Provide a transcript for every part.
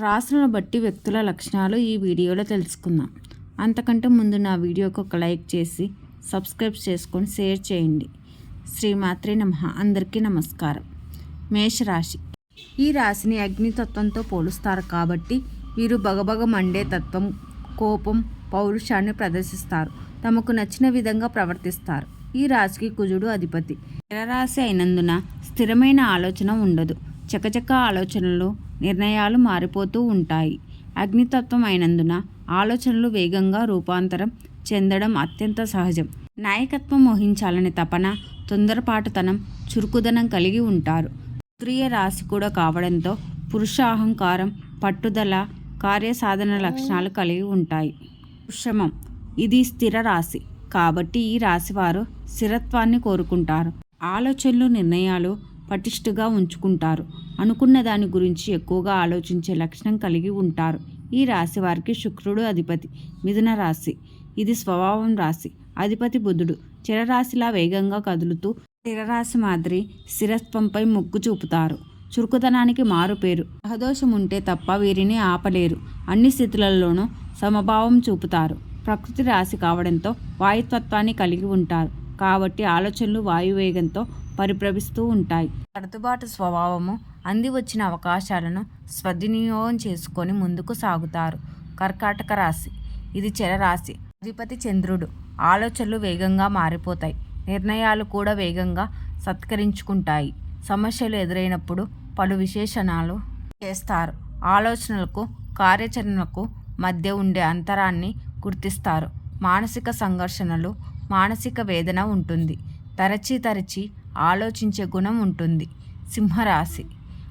రాసులను బట్టి వ్యక్తుల లక్షణాలు ఈ వీడియోలో తెలుసుకుందాం. అంతకంటే ముందు నా వీడియోకి ఒక లైక్ చేసి సబ్స్క్రైబ్ చేసుకొని షేర్ చేయండి. శ్రీమాత్రే నమ. అందరికీ నమస్కారం. మేషరాశి. ఈ రాశిని అగ్నితత్వంతో పోలుస్తారు కాబట్టి వీరు భగభగ మండే తత్వం కోపం పౌరుషాన్ని ప్రదర్శిస్తారు. తమకు నచ్చిన విధంగా ప్రవర్తిస్తారు. ఈ రాశికి కుజుడు అధిపతి. స్థిరరాశి అయినందున స్థిరమైన ఆలోచన ఉండదు. చకచక ఆలోచనలు నిర్ణయాలు మారిపోతూ ఉంటాయి. అగ్నితత్వం అయినందున ఆలోచనలు వేగంగా రూపాంతరం చెందడం అత్యంత సహజం. నాయకత్వం మోహించాలనే తపన తొందరపాటుతనం చురుకుదనం కలిగి ఉంటారు. స్త్రీయ రాశి కూడా కావడంతో పురుష అహంకారం పట్టుదల కార్యసాధన లక్షణాలు కలిగి ఉంటాయి. వృషమం ఇది స్థిర రాశి. కాబట్టి ఈ రాశి వారు స్థిరత్వాన్ని కోరుకుంటారు. ఆలోచనలు నిర్ణయాలు పటిష్టగా ఉంచుకుంటారు. అనుకున్న దాని గురించి ఎక్కువగా ఆలోచించే లక్షణం కలిగి ఉంటారు. ఈ రాశి వారికి శుక్రుడు అధిపతి మిథున రాశి. ఇది స్వభావం రాశి. అధిపతి బుధుడు చిరరాశిలా వేగంగా కదులుతూ స్థిరరాశి మాదిరి స్థిరత్వంపై మొగ్గు చూపుతారు. చురుకుతనానికి మారుపేరు సహదోషం ఉంటే తప్ప వీరిని ఆపలేరు. అన్ని స్థితులలోనూ సమభావం చూపుతారు. ప్రకృతి రాశి కావడంతో వాయుతత్వాన్ని కలిగి ఉంటారు. కాబట్టి ఆలోచనలు వాయువేగంతో పరిభ్రమిస్తూ ఉంటాయి. సర్దుబాటు స్వభావము అంది వచ్చిన అవకాశాలను స్వద్వినియోగం చేసుకొని ముందుకు సాగుతారు. కర్కాటక రాశి. ఇది చెరరాశి. అధిపతి చంద్రుడు. ఆలోచనలు వేగంగా మారిపోతాయి. నిర్ణయాలు కూడా వేగంగా సత్కరించుకుంటాయి. సమస్యలు ఎదురైనప్పుడు పలు విశేషణాలు చేస్తారు. ఆలోచనలకు కార్యాచరణకు మధ్య ఉండే అంతరాన్ని గుర్తిస్తారు. మానసిక సంఘర్షణలు మానసిక వేదన ఉంటుంది. తరచి తరచి ఆలోచించే గుణం ఉంటుంది. సింహరాశి.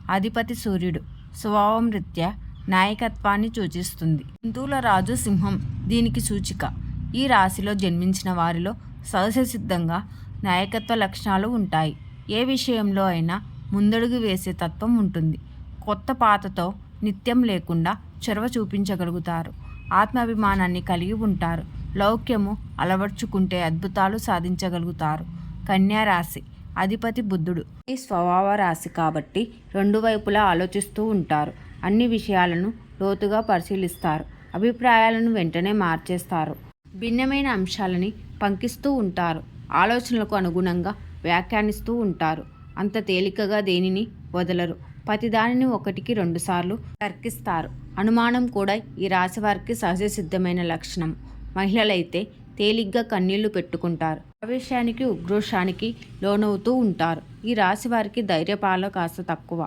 అధిపతి సూర్యుడు స్వభావం రీత్యా నాయకత్వాన్ని సూచిస్తుంది. హిందువుల రాజు సింహం దీనికి సూచిక. ఈ రాశిలో జన్మించిన వారిలో సహజసిద్ధంగా నాయకత్వ లక్షణాలు ఉంటాయి. ఏ విషయంలో అయినా ముందడుగు వేసే తత్వం ఉంటుంది. కొత్త పాతతో నిత్యం లేకుండా చొరవ చూపించగలుగుతారు. ఆత్మాభిమానాన్ని కలిగి ఉంటారు. లౌక్యము అలవర్చుకుంటే అద్భుతాలు సాధించగలుగుతారు. కన్యా రాశి అధిపతి బుద్ధుడు. ఈ స్వభావ రాశి కాబట్టి రెండు వైపులా ఆలోచిస్తూ ఉంటారు. అన్ని విషయాలను లోతుగా పరిశీలిస్తారు. అభిప్రాయాలను వెంటనే మార్చేస్తారు. భిన్నమైన అంశాలని పంకిస్తూ ఉంటారు. ఆలోచనలకు అనుగుణంగా వ్యాఖ్యానిస్తూ ఉంటారు. అంత తేలికగా దేనిని వదలరు. ప్రతిదానిని ఒకటికి రెండుసార్లు తర్కిస్తారు. అనుమానం కూడా ఈ రాశి వారికి సహజ సిద్ధమైన లక్షణం. మహిళలైతే తేలిగ్గా కన్నీళ్ళు పెట్టుకుంటారు. ఆవేశానికి ఉగ్రోషానికి లోనవుతూ ఉంటారు. ఈ రాశి వారికి ధైర్యపాలు కాస్త తక్కువ.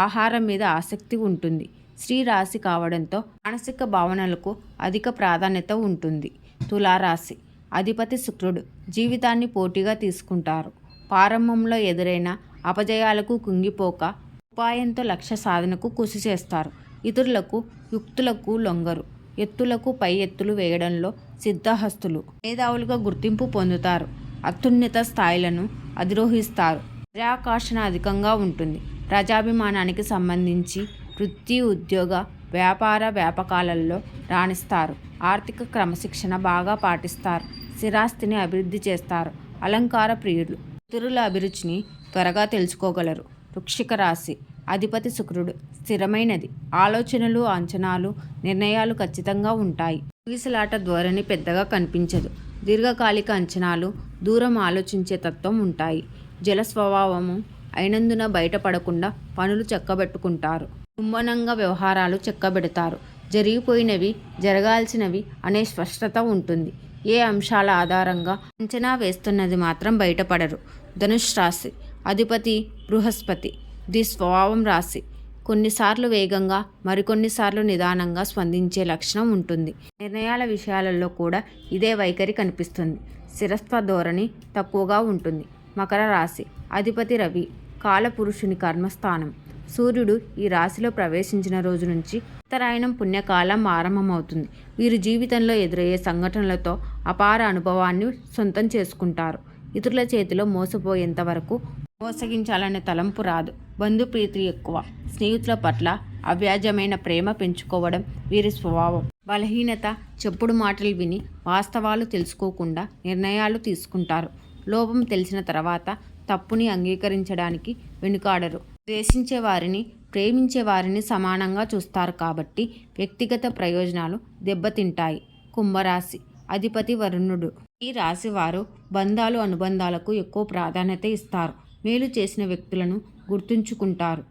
ఆహారం మీద ఆసక్తి ఉంటుంది. స్త్రీ రాశి కావడంతో మానసిక భావనలకు అధిక ప్రాధాన్యత ఉంటుంది. తులారాశి అధిపతి శుక్రుడు జీవితాన్ని పోటీగా తీసుకుంటారు. ప్రారంభంలో ఎదురైన అపజయాలకు కుంగిపోక ఉపాయంతో లక్ష్య సాధనకు కృషి చేస్తారు. ఇతరులకు యుక్తులకు లొంగరు. ఎత్తులకు పై ఎత్తులు వేయడంలో సిద్ధహస్తులు మేధావులుగా గుర్తింపు పొందుతారు. అత్యున్నత స్థాయిలను అధిరోహిస్తారు. ప్రజాకర్షణ అధికంగా ఉంటుంది. ప్రజాభిమానానికి సంబంధించి వృత్తి ఉద్యోగ వ్యాపార వ్యాపకాలలో రాణిస్తారు. ఆర్థిక క్రమశిక్షణ బాగా పాటిస్తారు. స్థిరాస్తిని అభివృద్ధి చేస్తారు. అలంకార ప్రియులు ఇతరుల అభిరుచిని త్వరగా తెలుసుకోగలరు. వృక్షిక రాశి అధిపతి శుక్రుడు. స్థిరమైనది. ఆలోచనలు అంచనాలు నిర్ణయాలు ఖచ్చితంగా ఉంటాయి. ఊగిసలాట ధోరణి పెద్దగా కనిపించదు. దీర్ఘకాలిక అంచనాలు దూరం ఆలోచించే తత్వం ఉంటాయి. జల స్వభావము అయినందున బయటపడకుండా పనులు చెక్కబెట్టుకుంటారు. కుంభనంగా వ్యవహారాలు చెక్కబెడతారు. జరిగిపోయినవి జరగాల్సినవి అనే స్పష్టత ఉంటుంది. ఏ అంశాల ఆధారంగా అంచనా వేస్తున్నది మాత్రం బయటపడరు. ధనుష్ రాశి అధిపతి బృహస్పతి. ది స్వభావం రాశి కొన్నిసార్లు వేగంగా మరికొన్నిసార్లు నిదానంగా స్పందించే లక్షణం ఉంటుంది. నిర్ణయాల విషయాలలో కూడా ఇదే వైఖరి కనిపిస్తుంది. శిరస్వ ధోరణి తక్కువగా ఉంటుంది. మకర రాశి అధిపతి రవి కాలపురుషుని కర్మస్థానం. సూర్యుడు ఈ రాశిలో ప్రవేశించిన రోజు నుంచి ఉత్తరాయణం పుణ్యకాలం ఆరంభమవుతుంది. వీరు జీవితంలో ఎదురయ్యే సంఘటనలతో అపార అనుభవాన్ని సొంతం చేసుకుంటారు. ఇతరుల చేతిలో మోసపోయేంత వరకు మోసగించాలనే తలంపు రాదు. బంధుప్రీతి ఎక్కువ. స్నేహితుల పట్ల అవ్యాజమైన ప్రేమ పెంచుకోవడం వీరి స్వభావం. బలహీనత చెప్పుడు మాటలు విని వాస్తవాలు తెలుసుకోకుండా నిర్ణయాలు తీసుకుంటారు. లోపం తెలిసిన తర్వాత తప్పుని అంగీకరించడానికి వెనుకాడరు. ద్వేషించే వారిని ప్రేమించే వారిని సమానంగా చూస్తారు కాబట్టి వ్యక్తిగత ప్రయోజనాలు దెబ్బతింటాయి. కుంభరాశి అధిపతి వరుణుడు. ఈ రాశి వారు బంధాలు అనుబంధాలకు ఎక్కువ ప్రాధాన్యత ఇస్తారు. మేలు చేసిన వ్యక్తులను గుర్తుంచుకుంటారు.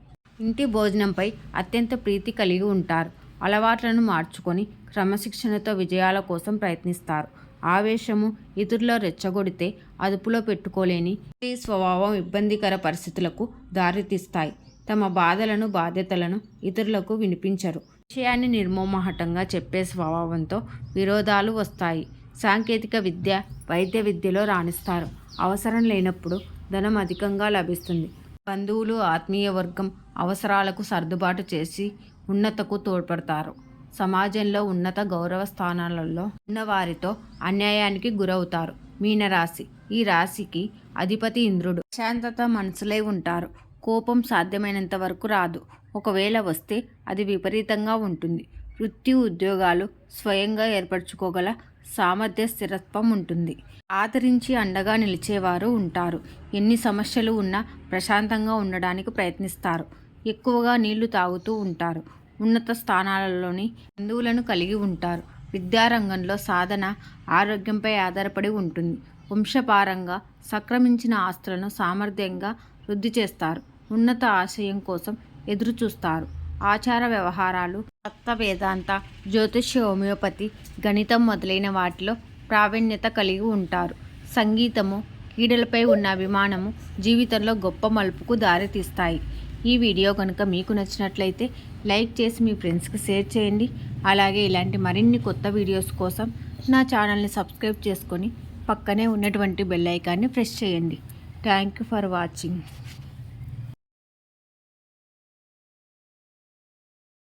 ఇంటి భోజనంపై అత్యంత ప్రీతి కలిగి ఉంటారు. అలవాట్లను మార్చుకొని క్రమశిక్షణతో విజయాల కోసం ప్రయత్నిస్తారు. ఆవేశము ఇతరులో రెచ్చగొడితే అదుపులో పెట్టుకోలేని ఈ స్వభావం ఇబ్బందికర పరిస్థితులకు దారితీస్తాయి. తమ బాధలను బాధ్యతలను ఇతరులకు వినిపించరు. విషయాన్ని నిర్మోమహటంగా చెప్పే స్వభావంతో విరోధాలు వస్తాయి. సాంకేతిక విద్య వైద్య విద్యలో రాణిస్తారు. అవసరం లేనప్పుడు ధనం అధికంగా లభిస్తుంది. బంధువులు ఆత్మీయ వర్గం అవసరాలకు సర్దుబాటు చేసి ఉన్నతకు తోడ్పడతారు. సమాజంలో ఉన్నత గౌరవ స్థానాలలో ఉన్నవారితో అన్యాయానికి గురవుతారు. మీనరాశి. ఈ రాశికి అధిపతి ఇంద్రుడు. ప్రశాంతత మనసులై ఉంటారు. కోపం సాధ్యమైనంత వరకు రాదు. ఒకవేళ వస్తే అది విపరీతంగా ఉంటుంది. వృత్తి ఉద్యోగాలు స్వయంగా ఏర్పరచుకోగల సామర్థ్య స్థిరత్వం ఉంటుంది. ఆదరించి అండగా నిలిచేవారు ఉంటారు. ఎన్ని సమస్యలు ఉన్నా ప్రశాంతంగా ఉండడానికి ప్రయత్నిస్తారు. ఎక్కువగా నీళ్ళు తాగుతూ ఉంటారు. ఉన్నత స్థానాలలోని బంధువులను కలిగి ఉంటారు. విద్యారంగంలో సాధన ఆరోగ్యంపై ఆధారపడి ఉంటుంది. వంశపారంగా సక్రమించిన ఆస్తులను సామర్థ్యంగా వృద్ధి చేస్తారు. ఉన్నత ఆశయం కోసం ఎదురుచూస్తారు. ఆచార వ్యవహారాలు తత్వ వేదాంత జ్యోతిష్య హోమియోపతి గణితం మొదలైన వాటిలో ప్రావీణ్యత కలిగి ఉంటారు. సంగీతము క్రీడలపై ఉన్న అభిమానము జీవితంలో గొప్ప మలుపుకు దారితీస్తాయి. ఈ వీడియో కనుక మీకు నచ్చినట్లయితే లైక్ చేసి మీ ఫ్రెండ్స్కి షేర్ చేయండి. అలాగే ఇలాంటి మరిన్ని కొత్త వీడియోస్ కోసం నా ఛానల్ని సబ్స్క్రైబ్ చేసుకొని పక్కనే ఉన్నటువంటి బెల్ ఐకాన్ని ప్రెస్ చేయండి. Thank you for watching.